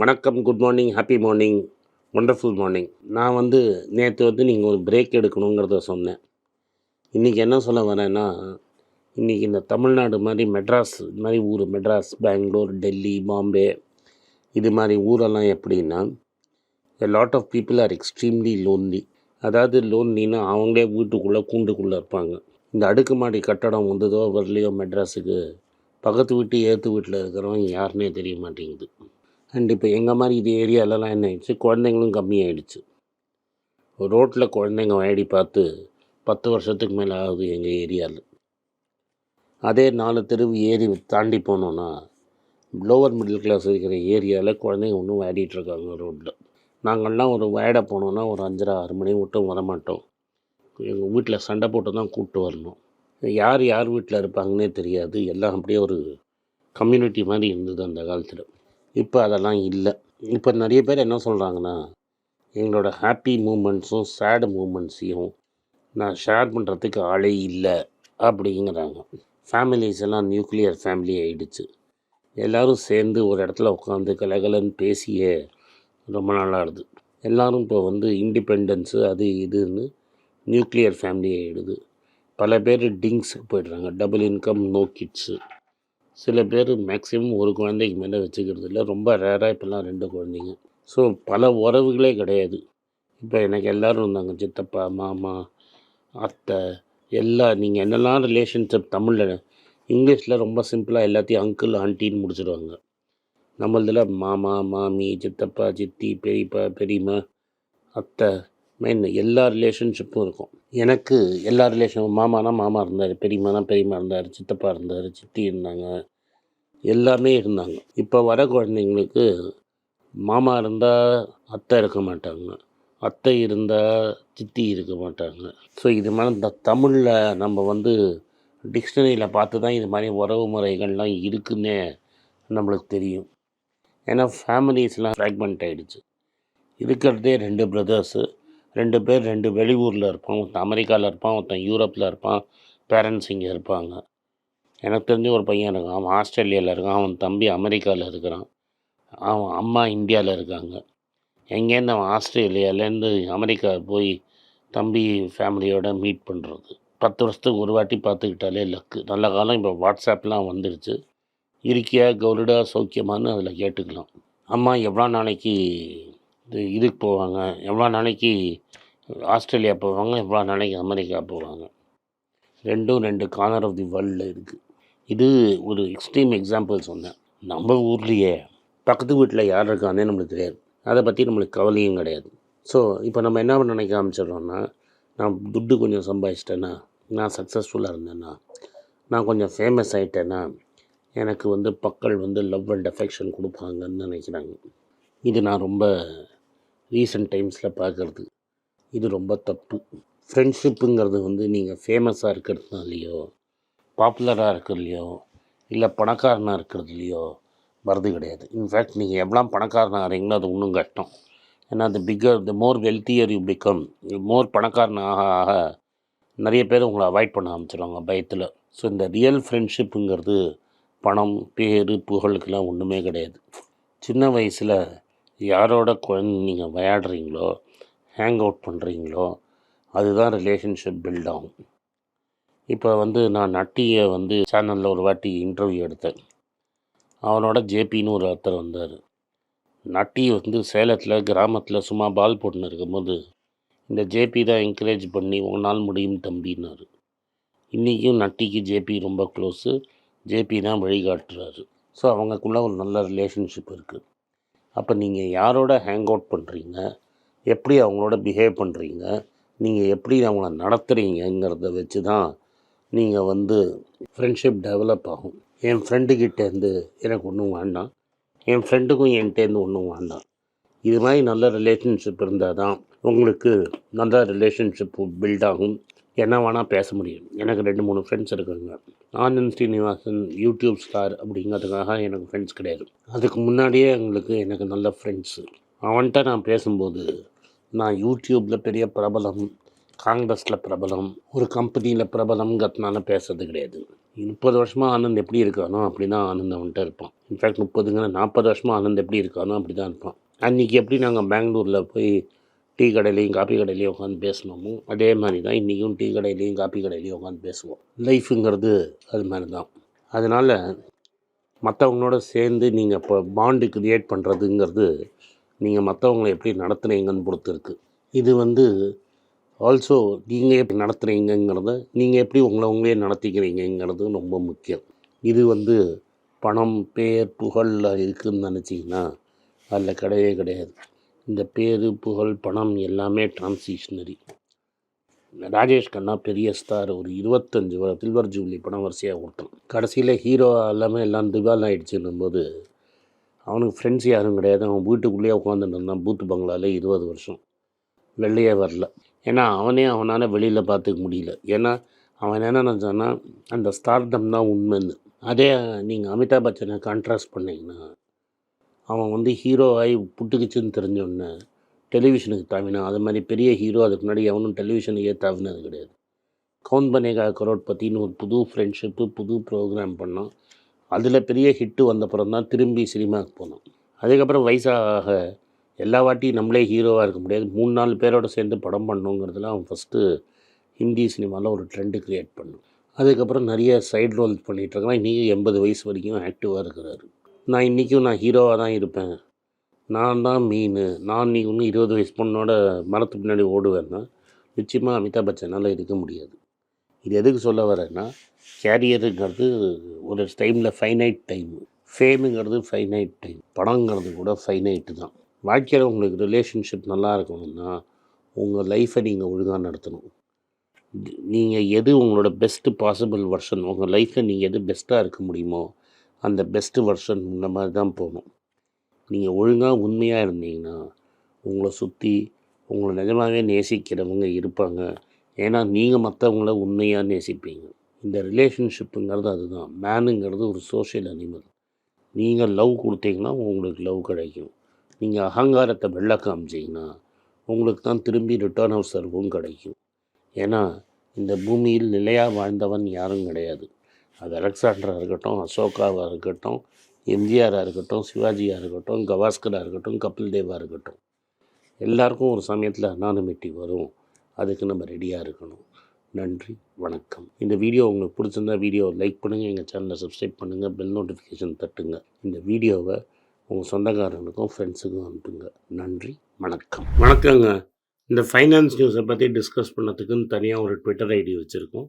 வணக்கம் good morning happy morning wonderful morning நான் வந்து நேற்று வந்து நீங்கள் ஒரு பிரேக் எடுக்கணுங்கிறத சொன்னேன். இன்றைக்கி என்ன சொல்ல வரேன்னா இன்றைக்கி இந்த தமிழ்நாடு மாதிரி மெட்ராஸ் இது மாதிரி ஊர் மெட்ராஸ் பெங்களூர் டெல்லி பாம்பே இது மாதிரி ஊரெல்லாம் எப்படின்னா lot of people are extremely lonely அதாவது லோன்லின்னா அவங்களே வீட்டுக்குள்ளே கூண்டுக்குள்ளே இருப்பாங்க. இந்த அடுக்குமாடி கட்டடம் வந்ததோ வரலையோ மெட்ராஸுக்கு பக்கத்து வீட்டு ஏற்று வீட்டில் இருக்கிறவங்க யாருன்னே தெரிய மாட்டேங்குது. அண்ட் இப்போ எங்கள் மாதிரி இது ஏரியாலலாம் என்ன ஆயிடுச்சு? குழந்தைங்களும் கம்மியாயிடுச்சு ரோட்டில் குழந்தைங்க வாடி பார்த்து பத்து வருஷத்துக்கு மேலே ஆகுது எங்கள் ஏரியாவில் அதே நாலு தெருவு ஏறி தாண்டி போனோன்னா லோவர் மிடில் கிளாஸ் இருக்கிற ஏரியாவில் குழந்தைங்க ஒன்றும் விளையாடிட்டு ரோட்டில் நாங்கள்லாம் ஒரு விளையாட போனோன்னா ஒரு அஞ்சரை ஆறு மணி மட்டும் வரமாட்டோம். எங்கள் வீட்டில் சண்டை போட்டு தான் கூப்பிட்டு வரணும். யார் யார் வீட்டில் இருப்பாங்கன்னே தெரியாது. எல்லாம் அப்படியே ஒரு கம்யூனிட்டி மாதிரி இருந்தது அந்த காலத்தில். இப்போ அதெல்லாம் இல்லை. இப்போ நிறைய பேர் என்ன சொல்கிறாங்கன்னா எங்களோட ஹாப்பி மூமெண்ட்ஸும் சேடு மூமெண்ட்ஸையும் நான் ஷேர் பண்ணுறதுக்கு ஆளே இல்லை அப்படிங்கிறாங்க. ஃபேமிலிஸ் எல்லாம் நியூக்ளியர் ஃபேமிலி ஆகிடுச்சு எல்லோரும் சேர்ந்து ஒரு இடத்துல உட்காந்து கலகலன்னு பேசியே ரொம்ப நாளாகுது எல்லோரும் இப்போ வந்து இண்டிபெண்டன்ஸு அது இதுன்னு நியூக்ளியர் ஃபேமிலி ஆகிடுது பல பேர் டிங்ஸுக்கு போயிடுறாங்க. டபுள் இன்கம் நோ கிட்ஸு சில பேர் மேக்ஸிமம் ஒரு குழந்தைக்கு மேலே வச்சுக்கிறது இல்லை. ரொம்ப ரேராக இப்போல்லாம் ரெண்டு குழந்தைங்க. ஸோ பல உறவுகளே கிடையாது. இப்போ எனக்கு எல்லோரும் இருந்தாங்க. சித்தப்பா மாமா அத்தை எல்லா நீங்கள் என்னெல்லாம் ரிலேஷன்ஷிப் தமிழில் இங்கிலீஷில் ரொம்ப சிம்பிளாக எல்லாத்தையும் அங்கிள் ஆண்டின்னு முடிச்சிடுவாங்க. நம்மளதில் மாமா மாமி சித்தப்பா சித்தி பெரியப்பா பெரியம்மா அத்தை மெயின் எல்லா ரிலேஷன்ஷிப்பும் இருக்கும். எனக்கு எல்லா ரிலேஷனும் மாமானா மாமா இருந்தார் பெரியமானா பெரியமா இருந்தார் சித்தப்பா இருந்தார் சித்தி இருந்தாங்க எல்லாமே இருந்தாங்க. இப்போ வர குழந்தைங்களுக்கு மாமா இருந்தால் அத்தை இருக்க மாட்டாங்க அத்தை இருந்தால் சித்தி இருக்க மாட்டாங்க. ஸோ இது மாதிரி இந்த தமிழில் நம்ம வந்து டிக்ஷனரியில் பார்த்து தான் இது மாதிரி உறவு முறைகள்லாம் இருக்குன்னே நம்மளுக்கு தெரியும். ஏன்னா ஃபேமிலிஸ்லாம் ஃப்ராக்மெண்ட் ஆகிடுச்சு இருக்கிறதே ரெண்டு பிரதர்ஸு ரெண்டு பேர் ரெண்டு வெளியூரில் இருப்பான். ஒருத்தன் அமெரிக்காவில் இருப்பான் ஒருத்தன் யூரோப்பில் இருப்பான். பேரண்ட்ஸ் இங்கே இருப்பாங்க. எனக்கு தெரிஞ்ச ஒரு பையன் இருக்கான். அவன் ஆஸ்திரேலியாவில் இருக்கான். அவன் தம்பி அமெரிக்காவில் இருக்கிறான். அவன் அம்மா இந்தியாவில் இருக்காங்க. எங்கேருந்து அவன் ஆஸ்திரேலியாவிலேருந்து அமெரிக்கா போய் தம்பி ஃபேமிலியோட மீட் பண்ணுறது பத்து வருஷத்துக்கு ஒரு வாட்டி பார்த்துக்கிட்டாலே லக்கு நல்ல காலம். இப்போ வாட்ஸ்அப்லாம் வந்துடுச்சு இருக்கியா கௌரடா சௌக்கியமானு அதில் கேட்டுக்கலாம். அம்மா எவ்வளோ நாளைக்கு இதுக்கு போவாங்க. எவ்வளோ நாளைக்கு ஆஸ்திரேலியா போவாங்க எவ்வளோ நாளைக்கு அமெரிக்கா போவாங்க. ரெண்டும் ரெண்டு கார்னர் ஆஃப் தி வேர்ல்டில் இருக்குது இது ஒரு எக்ஸ்ட்ரீம் எக்ஸாம்பிள் சொன்னேன். நம்ம ஊர்லேயே பக்கத்து வீட்டில் யார் இருக்கானே நம்மளுக்கு தெரியாது. அதை பற்றி நம்மளுக்கு கவலையும் கிடையாது. ஸோ இப்போ நம்ம என்ன நினைக்க ஆரம்பிச்சிடுறோன்னா நான் துட்டு கொஞ்சம் சம்பாதிச்சிட்டேன்னா நான் சக்ஸஸ்ஃபுல்லாக இருந்தேன்னா நான் கொஞ்சம் ஃபேமஸ் ஆகிட்டேன்னா எனக்கு வந்து மக்கள் வந்து லவ் அண்ட் அஃபெக்ஷன் கொடுப்பாங்கன்னு நினைக்கிறாங்க. இது நான் ரொம்ப ரீசெண்ட் டைம்ஸில் பார்க்குறது இது ரொம்ப தப்பு. ஃப்ரெண்ட்ஷிப்புங்கிறது வந்து நீங்கள் ஃபேமஸாக இருக்கிறதுனாலையோ பாப்புலராக இருக்கிறதுலையோ இல்லை பணக்காரனாக இருக்கிறதுலையோ வரது கிடையாது. இன்ஃபேக்ட் நீங்கள் எவ்வளோ பணக்காரனாக ஆகிறீங்களோ அது இன்னும் கஷ்டம். ஏன்னா அது bigger the more wealthier you become more பணக்காரன் ஆக ஆக நிறைய பேர் உங்களை அவாய்ட் பண்ண ஆரம்பிச்சிடுவாங்க பயத்தில். ஸோ இந்த ரியல் ஃப்ரெண்ட்ஷிப்புங்கிறது பணம் பேர் புகழுக்கெல்லாம் ஒன்றுமே கிடையாது. சின்ன வயசில் யாரோட குழந்தை நீங்கள் விளையாடுறீங்களோ ஹேங் அவுட் பண்ணுறீங்களோ அதுதான் ரிலேஷன்ஷிப் பில்ட் ஆகும். இப்போ வந்து நான் நட்டியை வந்து சேனலில் ஒரு வாட்டி இன்டர்வியூ எடுத்தேன். அவனோட ஜேபின்னு ஒரு ஒருத்தர் வந்தார். நட்டி வந்து சேலத்தில் கிராமத்தில் சும்மா பால் போட்டுன்னு இருக்கும்போது இந்த ஜேபி தான் என்கரேஜ் பண்ணி உன்னால் முடியும் தம்பின்னாரு. இன்றைக்கும் நட்டிக்கு ஜேபி ரொம்ப க்ளோஸு ஜேபி தான் வழிகாட்டுறாரு. ஸோ அவங்களுக்குள்ள ஒரு நல்ல ரிலேஷன்ஷிப் இருக்குது அப்போ நீங்கள் யாரோட ஹேங் அவுட் பண்ணுறீங்க எப்படி அவங்களோட பிஹேவ் பண்ணுறீங்க நீங்கள் எப்படி அவங்கள நடத்துகிறீங்கிறத வச்சு தான் நீங்கள் வந்து ஃப்ரெண்ட்ஷிப் டெவலப் ஆகும். என் ஃப்ரெண்டுக்கிட்டேருந்து எனக்கு ஒன்றும் வேண்டாம். என் ஃப்ரெண்டுக்கும் என்கிட்டேருந்து ஒன்றும் வேண்டாம். இது மாதிரி நல்ல ரிலேஷன்ஷிப் இருந்தால் தான் உங்களுக்கு நல்ல ரிலேஷன்ஷிப் பில்ட் ஆகும். என்ன வேணால் பேச முடியும். எனக்கு ரெண்டு மூணு ஃப்ரெண்ட்ஸ் இருக்காங்க. ஆனந்த் ஸ்ரீனிவாசன் யூடியூப் ஸ்டார் அப்படிங்கிறதுக்காக எனக்கு ஃப்ரெண்ட்ஸ் கிடையாது. அதுக்கு முன்னாடியே எங்களுக்கு எனக்கு நல்ல ஃப்ரெண்ட்ஸு அவன்கிட்ட நான் பேசும்போது நான் யூடியூப்பில் பெரிய பிரபலம் காங்கிரஸில் பிரபலம் ஒரு கம்பெனியில் பிரபலம்ங்கிறதுனால பேசுறது கிடையாது. முப்பது வருஷமாக ஆனந்த் எப்படி இருக்கானோ அப்படி தான் ஆனந்த் அவன்கிட்ட இருப்பான். இன்ஃபேக்ட் முப்பதுங்கிற நாற்பது வருஷமாக ஆனந்த் எப்படி இருக்கானோ அப்படி தான் இருப்பான். அன்றைக்கி எப்படி நாங்கள் பெங்களூரில் போய் டீ கடையிலையும் காப்பி கடையிலையும் உட்காந்து பேசினோமோ அதே மாதிரி தான் இன்றைக்கும் டீ கடையிலையும் காப்பி கடையிலையும் உட்காந்து பேசுவோம். லைஃபுங்கிறது அது மாதிரி தான் அதனால் மற்றவங்களோட சேர்ந்து நீங்கள் இப்போ பாண்டு க்ரியேட் பண்ணுறதுங்கிறது நீங்கள் மற்றவங்களை எப்படி நடத்துகிறீங்கன்னு பொறுத்து இருக்குது இது வந்து ஆல்சோ நீங்கள் எப்படி நடத்துகிறீங்கங்கிறத நீங்கள் எப்படி உங்களை உங்களே நடத்திக்கிறீங்கங்கிறது ரொம்ப முக்கியம். இது வந்து பணம் பேர் புகழில் இருக்குதுன்னு நினச்சிங்கன்னா அதில் கிடையவே கிடையாது. இந்த பேர் புகழ் பணம் எல்லாமே டிரான்சிஷனரி ராஜேஷ் கண்ணா பெரிய ஸ்டார் ஒரு இருபத்தஞ்சி வர சில்வர் ஜூப்ளி படம் வரிசையாக கொடுத்தான். கடைசியில் ஹீரோ எல்லாமே எல்லாம் திவால் ஆகிடுச்சுன்னும் போது அவனுக்கு ஃப்ரெண்ட்ஸ் யாரும் கிடையாது. அவன் வீட்டுக்குள்ளேயே உட்காந்துட்டு இருந்தான் பூத்து பங்களாவில் இருபது வருஷம். வெளியே வரல. ஏன்னா அவனே அவனால் வெளியில் பார்த்துக்க முடியல. ஏன்னா அவன் என்ன நினச்சான்னா அந்த ஸ்டார்டம் தான் உண்மைன்னு. அதே நீங்கள் அமிதாப் பச்சனை கான்ட்ராஸ்ட் பண்ணிங்கன்னா அவன் வந்து ஹீரோ ஆகி புட்டுக்குச்சுன்னு தெரிஞ்சோடனே டெலிவிஷனுக்கு தாவினான். அது மாதிரி பெரிய ஹீரோ அதுக்கு முன்னாடி எவனும் டெலிவிஷனுக்கே தாவினது கிடையாது. கவுன் பனேகா கரோட் பற்றின்னு ஒரு புது ஃப்ரெண்ட்ஷிப்பு புது ப்ரோக்ராம் பண்ணோம். அதில் பெரிய ஹிட்டு வந்தப்புறம் தான் திரும்பி சினிமாவுக்கு போனோம். அதுக்கப்புறம் வயசாக எல்லா வாட்டியும் நம்மளே ஹீரோவாக இருக்க முடியாது. மூணு நாலு பேரோட சேர்ந்து படம் பண்ணணுங்கிறதுல அவன் ஃபஸ்ட்டு ஹிந்தி சினிமாவில் ஒரு ட்ரெண்டு க்ரியேட் பண்ணும். அதுக்கப்புறம் நிறைய சைடு ரோல் பண்ணிகிட்ருக்கான் இன்றைக்கி எண்பது வயசு வரைக்கும் ஆக்டிவாக இருக்கிறாரு. நான் இன்றைக்கும் நான் ஹீரோவாக தான் இருப்பேன். நான் தான் மீன் நான் நீ இன்னும் இருபது வயசு பொண்ணோட மரத்து பின்னாடி ஓடுவேன்னா நிச்சயமாக அமிதாப் பச்சனால் இருக்க முடியாது. இது எதுக்கு சொல்ல வரேன்னா கேரியருங்கிறது ஒரு டைமில் ஃபைனைட் டைம் ஃபேமுங்கிறது ஃபைனைட் டைம் படங்கிறது கூட ஃபைனைட்டு தான். வாழ்க்கையில் உங்களுக்கு ரிலேஷன்ஷிப் நல்லா இருக்கணும்னா உங்கள் லைஃப்பை நீங்கள் ஒழுங்காக நடத்தணும். நீங்கள் எது உங்களோட பெஸ்ட்டு பாசிபிள் வெர்ஷன் உங்கள் லைஃப்பில் நீங்கள் எது பெஸ்ட்டாக இருக்க முடியுமோ அந்த பெஸ்ட்டு வெர்ஷன் இந்த மாதிரி தான் போகணும். நீங்கள் ஒழுங்காக உண்மையாக இருந்தீங்கன்னா உங்களை சுற்றி உங்களை நிஜமாகவே நேசிக்கிறவங்க இருப்பாங்க. ஏன்னா நீங்கள் மற்றவங்கள உண்மையாக நேசிப்பீங்க. இந்த ரிலேஷன்ஷிப்புங்கிறது அதுதான். மேனுங்கிறது ஒரு சோஷியல் அனிமல் நீங்கள் லவ் கொடுத்தீங்கன்னா உங்களுக்கு லவ் கிடைக்கும். நீங்கள் அகங்காரத்தை வெள்ள காமிச்சிங்கன்னா உங்களுக்கு தான் திரும்பி ரிட்டர்ன் ஆஃப் சர்வும் கிடைக்கும். ஏன்னா இந்த பூமியில் நிலையாக வாழ்ந்தவன் யாரும் கிடையாது. அது அலெக்சாண்டராக இருக்கட்டும் அசோகாவாக இருக்கட்டும் எம்ஜிஆராக இருக்கட்டும் சிவாஜியாக இருக்கட்டும் கவாஸ்கராக இருக்கட்டும் கபில் தேவாக இருக்கட்டும். எல்லாருக்கும் ஒரு சமயத்தில் அனானமிட்டி வரும். அதுக்கு நம்ம ரெடியாக இருக்கணும். நன்றி வணக்கம். இந்த வீடியோ உங்களுக்கு பிடிச்சிருந்தா வீடியோ லைக் பண்ணுங்கள் எங்கள் சேனலை சப்ஸ்கிரைப் பண்ணுங்கள் பெல் நோட்டிஃபிகேஷன் தட்டுங்க. இந்த வீடியோவை உங்கள் சொந்தக்காரங்களுக்கும் ஃப்ரெண்ட்ஸுக்கும் அனுப்புங்க. நன்றி வணக்கம். வணக்கங்க. இந்த ஃபைனான்ஸ் நியூஸை பற்றி டிஸ்கஸ் பண்ணதுக்குன்னு தனியாக ஒரு ட்விட்டர் ஐடி வச்சுருக்கோம்.